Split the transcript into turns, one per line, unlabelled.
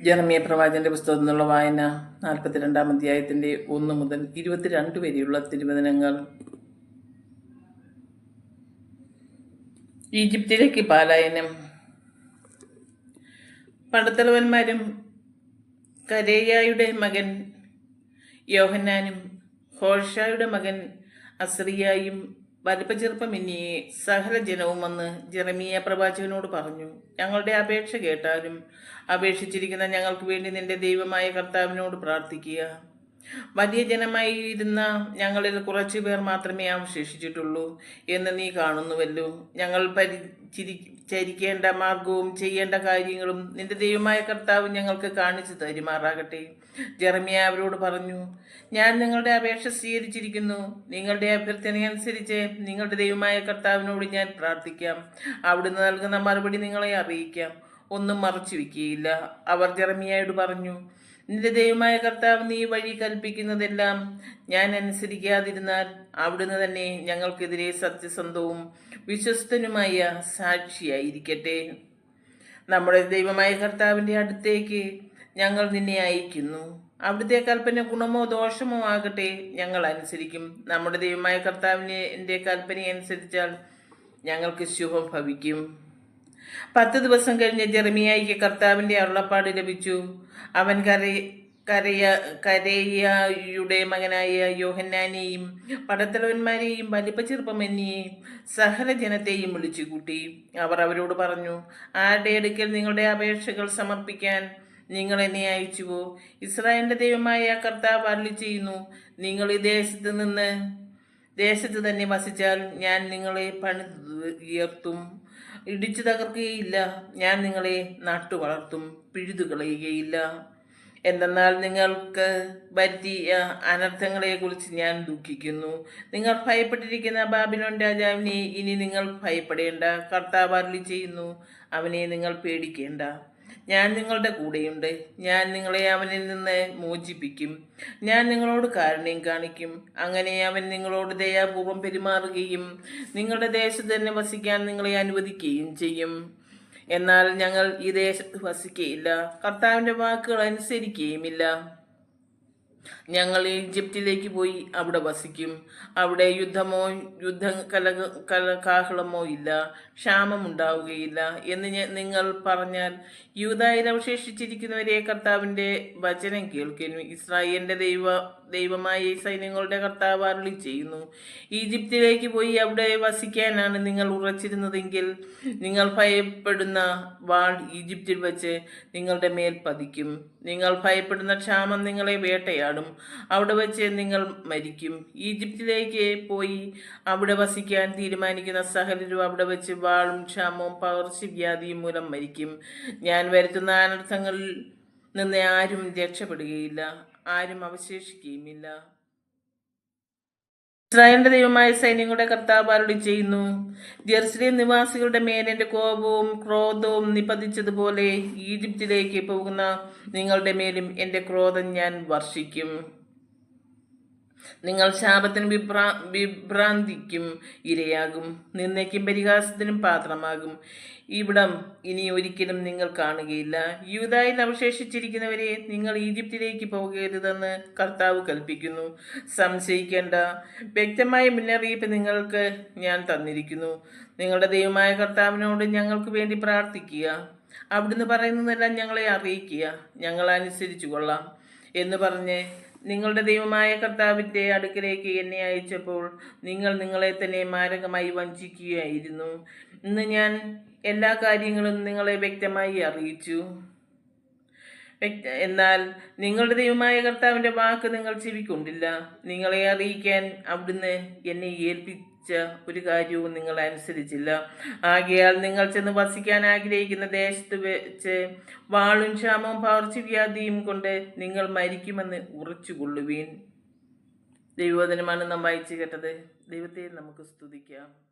ജനമിയ പ്രവാചന്റെ പുസ്തകത്തിൽ നിന്നുള്ള വായന നാൽപ്പത്തിരണ്ടാം അധ്യായത്തിന്റെ ഒന്ന് മുതൽ ഇരുപത്തിരണ്ട് വരെയുള്ള തിരുവചനങ്ങൾ. ഈജിപ്തിലേക്ക് പാലായനം. പടത്തലവന്മാരും കരേയായുടെ മകൻ യോഹന്നാനും ഹോഷായുടെ മകൻ അസ്രിയായും വലിപ്പചെറുപ്പമെന്നിയെ സകല ജനവും വന്ന് ജെറമിയ പ്രവാചകനോട് പറഞ്ഞു ഞങ്ങളുടെ അപേക്ഷ കേട്ടാലും അപേക്ഷിച്ചിരിക്കുന്ന ഞങ്ങൾക്ക് വേണ്ടി നിന്റെ ദൈവമായ കർത്താവിനോട് പ്രാർത്ഥിക്കുക. വലിയ ജനമായി ഇരുന്ന ഞങ്ങളിൽ കുറച്ചു പേർ മാത്രമേ അവശേഷിച്ചിട്ടുള്ളൂ എന്ന് നീ കാണുന്നുവല്ലോ. ഞങ്ങൾ പരിചരി ചരിക്കേണ്ട മാർഗവും ചെയ്യേണ്ട കാര്യങ്ങളും നിന്റെ ദൈവമായ കർത്താവ് ഞങ്ങൾക്ക് കാണിച്ചു തരുമാറാകട്ടെ. ജെറമിയ അവരോട് പറഞ്ഞു ഞാൻ നിങ്ങളുടെ അപേക്ഷ സ്വീകരിച്ചിരിക്കുന്നു. നിങ്ങളുടെ അഭ്യർത്ഥനയനുസരിച്ച് നിങ്ങളുടെ ദൈവമായ കർത്താവിനോട് ഞാൻ പ്രാർത്ഥിക്കാം. അവിടുന്ന് നൽകുന്ന മറുപടി നിങ്ങളെ അറിയിക്കാം. ഒന്നും മറച്ചു വെക്കുകയില്ല. അവർ ജെറമിയായോട് പറഞ്ഞു നിന്റെ ദൈവമായ കർത്താവ് നീ വഴി കൽപ്പിക്കുന്നതെല്ലാം ഞാൻ അനുസരിക്കാതിരുന്നാൽ അവിടുന്ന് തന്നെ ഞങ്ങൾക്കെതിരെ സത്യസന്ധവും വിശ്വസ്തനുമായ സാക്ഷിയായിരിക്കട്ടെ. നമ്മുടെ ദൈവമായ കർത്താവിന്റെ അടുത്തേക്ക് ഞങ്ങൾ നിന്നെ അയക്കുന്നു. അവിടുത്തെ കൽപ്പന ഗുണമോ ദോഷമോ ആകട്ടെ ഞങ്ങൾ അനുസരിക്കും. നമ്മുടെ ദൈവമായ കർത്താവിനെ എന്റെ കൽപ്പന അനുസരിച്ചാൽ ഞങ്ങൾക്ക് ശുഭം ഭവിക്കും. പത്ത് ദിവസം കഴിഞ്ഞ് ജെറമിയായിക്ക് കർത്താവിന്റെ അരുളപ്പാട് ലഭിച്ചു. അവൻ കരയ കരയ കരയുടെ മകനായ യോഹന്നാനെയും പടത്തലവന്മാരെയും വലിപ്പ സഹല ജനത്തെയും വിളിച്ചു കൂട്ടി അവർ അവരോട് പറഞ്ഞു ആരുടെ അടുക്കൽ നിങ്ങളുടെ അപേക്ഷകൾ സമർപ്പിക്കാൻ നിങ്ങൾ എന്നെ അയച്ചുവോ? ഇസ്രായേലിന്റെ ദൈവമായ കർത്താവ് അരുളി ചെയ്യുന്നു നിങ്ങൾ ഈ ദേശത്ത് നിന്ന് ദേശത്ത് തന്നെ വസിച്ചാൽ ഞാൻ നിങ്ങളെ പണിതുയർത്തും ഇടിച്ചു തകർക്കുകയില്ല. ഞാൻ നിങ്ങളെ നാട്ടു വളർത്തും പിഴുതുകളയുകയില്ല. എന്തെന്നാൽ നിങ്ങൾക്ക് വരുത്തിയ അനർത്ഥങ്ങളെക്കുറിച്ച് ഞാൻ ദുഃഖിക്കുന്നു. നിങ്ങൾ ഭയപ്പെട്ടിരിക്കുന്ന ബാബിലോൺ രാജാവിനെ ഇനി നിങ്ങൾ ഭയപ്പെടേണ്ട. കർത്താവ് ചെയ്യുന്നു അവനെ നിങ്ങൾ പേടിക്കേണ്ട. ഞാൻ നിങ്ങളുടെ കൂടെയുണ്ട്. ഞാൻ നിങ്ങളെ അവനിൽ നിന്ന് മോചിപ്പിക്കും. ഞാൻ നിങ്ങളോട് കാരുണ്യം കാണിക്കും. അങ്ങനെ അവൻ നിങ്ങളോട് ദയാപൂർവം പെരുമാറുകയും നിങ്ങളുടെ ദേശത്ത് തന്നെ വസിക്കാൻ നിങ്ങളെ അനുവദിക്കുകയും ചെയ്യും. എന്നാൽ ഞങ്ങൾ ഈ ദേശത്ത് വസിക്കുകയില്ല കർത്താവിന്റെ വാക്കുകൾ അനുസരിക്കുകയുമില്ല. ഞങ്ങൾ ഈജിപ്തിലേക്ക് പോയി അവിടെ വസിക്കും. അവിടെ യുദ്ധമോ യുദ്ധ കല കല കാഹളമോ ഇല്ല. ക്ഷാമമുണ്ടാവുകയില്ല. എന്ന് നിങ്ങൾ പറഞ്ഞാൽ യൂതായിൽ അവശേഷിച്ചിരിക്കുന്നവരെ കർത്താവിന്റെ വചനം കേൾക്കുന്നു ഇസ്രായേലിന്റെ ദൈവ ദൈവമായ സൈന്യങ്ങളുടെ കർത്താവ് അരുളി ചെയ്യുന്നു. ഈജിപ്തിലേക്ക് പോയി അവിടെ വസിക്കാനാണ് നിങ്ങൾ ഉറച്ചിരുന്നതെങ്കിൽ നിങ്ങൾ ഭയപ്പെടുന്ന വാൾ ഈജിപ്തിൽ വച്ച് നിങ്ങളുടെ മേൽ പതിക്കും. നിങ്ങൾ ഭയപ്പെടുന്ന ക്ഷാമം നിങ്ങളെ വേട്ടയാടും. അവിടെ വെച്ച് നിങ്ങൾ മരിക്കും. ഈജിപ്തിലേക്ക് പോയി അവിടെ വസിക്കാൻ തീരുമാനിക്കുന്ന സഹലരും അവിടെ വെച്ച് വാളും ക്ഷാമവും പകർച്ചവ്യാധിയും മൂലം മരിക്കും. ഞാൻ വരുത്തുന്ന അനർത്ഥങ്ങളിൽ നിന്ന് ആരും രക്ഷപ്പെടുകയില്ല. ആരും അവശേഷിക്കുകയുമില്ല. ഇസ്രായേലിന്റെ ദൈവമായ സൈന്യങ്ങളുടെ കർത്താവ് അരുളി ചെയ്യുന്നു? ജെറുസലേം നിവാസികളുടെ മേൽ എന്റെ കോപവും ക്രോധവും നിപതിച്ചതുപോലെ ഈജിപ്തിലേക്ക് പോകുന്ന നിങ്ങളുടെ മേലും എന്റെ ക്രോധം ഞാൻ വർഷിക്കും. നിങ്ങൾ ശാപത്തിനും വിഭ്രാ വിഭ്രാന്തിക്കും ഇരയാകും. നിന്നേക്കും പരിഹാസത്തിനും പാത്രമാകും. ഇവിടം ഇനി ഒരിക്കലും നിങ്ങൾ കാണുകയില്ല. യൂതായിൽ അവശേഷിച്ചിരിക്കുന്നവരെ നിങ്ങൾ ഈജിപ്തിലേക്ക് പോകരുതെന്ന് കർത്താവ് കൽപ്പിക്കുന്നു. സംശയിക്കേണ്ട. വ്യക്തമായ മുന്നറിയിപ്പ് നിങ്ങൾക്ക് ഞാൻ തന്നിരിക്കുന്നു. നിങ്ങളുടെ ദൈവമായ കർത്താവിനോട് ഞങ്ങൾക്ക് വേണ്ടി പ്രാർത്ഥിക്കുക. അവിടുന്ന് പറയുന്നതെല്ലാം ഞങ്ങളെ അറിയിക്കുക. ഞങ്ങൾ അനുസരിച്ചു കൊള്ളാം. എന്ന് പറഞ്ഞ് നിങ്ങളുടെ ദൈവമായ കർത്താവിന്റെ അടുക്കലേക്ക് എന്നെ അയച്ചപ്പോൾ നിങ്ങൾ നിങ്ങളെ തന്നെ മാരകമായി വഞ്ചിക്കുകയായിരുന്നു. ഇന്ന് ഞാൻ എല്ലാ കാര്യങ്ങളും നിങ്ങളെ വ്യക്തമായി അറിയിച്ചു. എന്നാൽ നിങ്ങളുടെ ദൈവമായ കർത്താവിന്റെ വാക്ക് നിങ്ങൾ ചെവിക്കൊണ്ടില്ല. നിങ്ങളെ അറിയിക്കാൻ അവിടുന്ന് എന്നെ ഏൽപ്പിച്ച ഒരു കാര്യവും നിങ്ങൾ അനുസരിച്ചില്ല. ആകയാൽ നിങ്ങൾ ചെന്ന് വസിക്കാൻ ആഗ്രഹിക്കുന്ന ദേശത്ത് വെച്ച് വാളും ക്ഷാമവും പകർച്ചവ്യാധിയും കൊണ്ട് നിങ്ങൾ മരിക്കുമെന്ന് ഉറച്ചുകൊള്ളുവീൻ. ദൈവോദനമാണ് നാം വായിച്ചു കേട്ടത് ദൈവത്തെ നമുക്ക് സ്തുതിക്കാം.